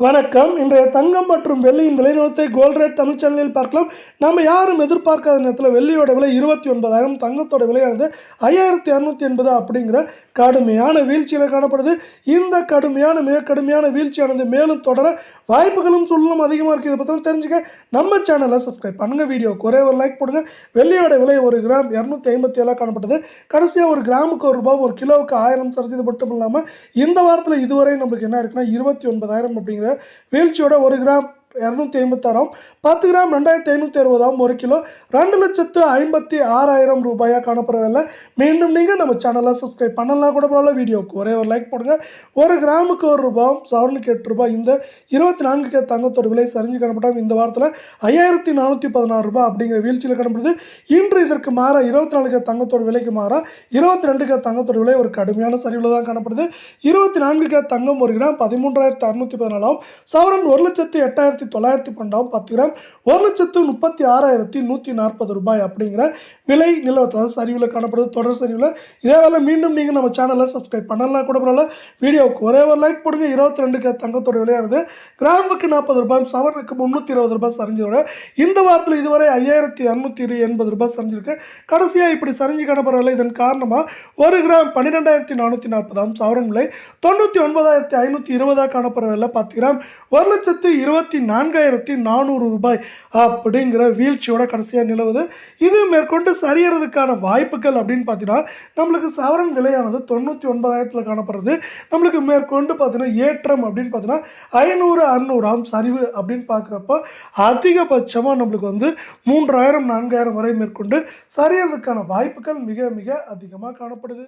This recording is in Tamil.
வணக்கம். இன்றைய தங்கம் மற்றும் வெள்ளியின் விலைநிலத்தை கோல்ட் ரேட் தமிழ் சேனலில் பார்க்கலாம். நம்ம யாரும் எதிர்பார்க்காத நேரத்தில் வெள்ளியோட விலை இருபத்தி ஒன்பதாயிரம் தங்கத்தோட விலையானது ஐயாயிரத்தி இரநூத்தி எண்பது அப்படிங்கிற கடுமையான வீழ்ச்சியில் காணப்படுது. இந்த கடுமையான மிக கடுமையான வீழ்ச்சியானது மேலும் தொடர வாய்ப்புகளும் சூழலும் அதிகமாக இருக்குது இதை பற்றி தெரிஞ்சுக்க நம்ம சேனலை சப்ஸ்கிரைப் பண்ணுங்கள் வீடியோக்கு ஒரே ஒரு லைக் போடுங்க. வெள்ளியோட விலை ஒரு கிராம் இரநூத்தி ஐம்பத்தி ஏழாக காணப்பட்டது. கடைசியாக ஒரு கிராமுக்கு ஒரு ரூபாய் ஒரு கிலோவுக்கு ஆயிரம் சரிஞ்சது மட்டும் இல்லாமல் இந்த வாரத்தில் இதுவரை நம்மளுக்கு என்ன இருக்குன்னா இருபத்தி ஒன்பதாயிரம் அப்படிங்கிற வீழ்ச்சியோட ஒரு கிராம் இரநூத்தி ஐம்பத்தாறாம் பத்து கிராம் ரெண்டாயிரத்தி ஐநூற்றி அறுபதாம் ஒரு கிலோ ரெண்டு லட்சத்து ஐம்பத்தி ஆறாயிரம் ரூபாயாக காணப்படவில்லை. மீண்டும் நீங்கள் நம்ம சேனலை சப்ஸ்கிரைப் பண்ணலாம் கூட பரவாயில்ல வீடியோக்கு ஒரே ஒரு லைக் போடுங்க. ஒரு கிராமுக்கு ஒரு ரூபாய் சவரனுக்கு எட்டு ரூபாய் இந்த இருபத்தி நான்கு கே தங்கத்தோட விலை சரிஞ்சு காணப்பட்டால் இந்த வாரத்தில் ஐயாயிரத்தி நானூற்றி பதினாறு ரூபாய் அப்படிங்கிற வீழ்ச்சியில் காணப்படுது. இன்று இதற்கு மாற இருபத்தி நாலு கே தங்கத்தோட விலைக்கு மாற இருபத்தி ரெண்டு கே தங்கத்தோட விலை ஒரு கடுமையான சரிவில் தான் காணப்படுது. இருபத்தி நான்கு கே தங்கம் ஒரு கிராம் பதிமூன்றாயிரத்தி அறுநூற்றி பதினாலாம் சவரன் ஒரு லட்சத்து எட்டாயிரத்தி தொள்ளாயிரத்தி பன்னெண்டாம் பத்து கிராம் ஒரு லட்சத்து முப்பத்தி ஆறாயிரத்தி நூற்றி நாற்பது ரூபாய் அப்படிங்கிற விலை நிலவரத்தில் சரிவில் காணப்படுது. தொடர் சரிவில். இதே வேலை மீண்டும் நீங்கள் நம்ம சேனலை சப்ஸ்கிரைப் பண்ணலாம் கூட பரவாயில்ல. வீடியோவுக்கு ஒரே ஒரு லைக் போடுங்க. இருபத்தி ரெண்டு தங்கத்தோட விலையானது கிராமுக்கு நாற்பது ரூபாய் சவரனுக்கு முந்நூற்றி இருபது ரூபாய் சரிஞ்சதோட இந்த வாரத்தில் இதுவரை ஐயாயிரத்தி இரநூத்தி எண்பது ரூபாய் சரிஞ்சிருக்கு. கடைசியாக இப்படி சரிஞ்சு காணப்படவில்லை இதன் காரணமாக ஒரு கிராம் பன்னிரெண்டாயிரத்தி நானூற்றி நாற்பதாம் சவரன் விலை தொண்ணூற்றி ஒன்பதாயிரத்தி ஐநூற்றி இருபதாக காணப்படவில்லை பத்து கிராம் ஒரு லட்சத்து இருபத்தி நான்காயிரத்தி நானூறு ரூபாய் அப்படிங்கிற வீழ்ச்சியோட கடைசியாக நிலவுது. இது மேற்கொண்டு சரியறதுக்கான வாய்ப்புகள் அப்படின்னு பார்த்தீங்கன்னா நம்மளுக்கு சவரன் விலையானது தொண்ணூற்றி ஒன்பதாயிரத்தில் காணப்படுறது. நம்மளுக்கு மேற்கொண்டு பார்த்தீங்கன்னா ஏற்றம் அப்படின்னு பார்த்தீங்கன்னா ஐநூறு அறநூறாம் சரிவு அப்படின்னு பார்க்குறப்ப அதிகபட்சமாக நம்மளுக்கு வந்து மூன்றாயிரம் நான்காயிரம் வரை மேற்கொண்டு சரியறதுக்கான வாய்ப்புகள் மிக மிக அதிகமாக காணப்படுது.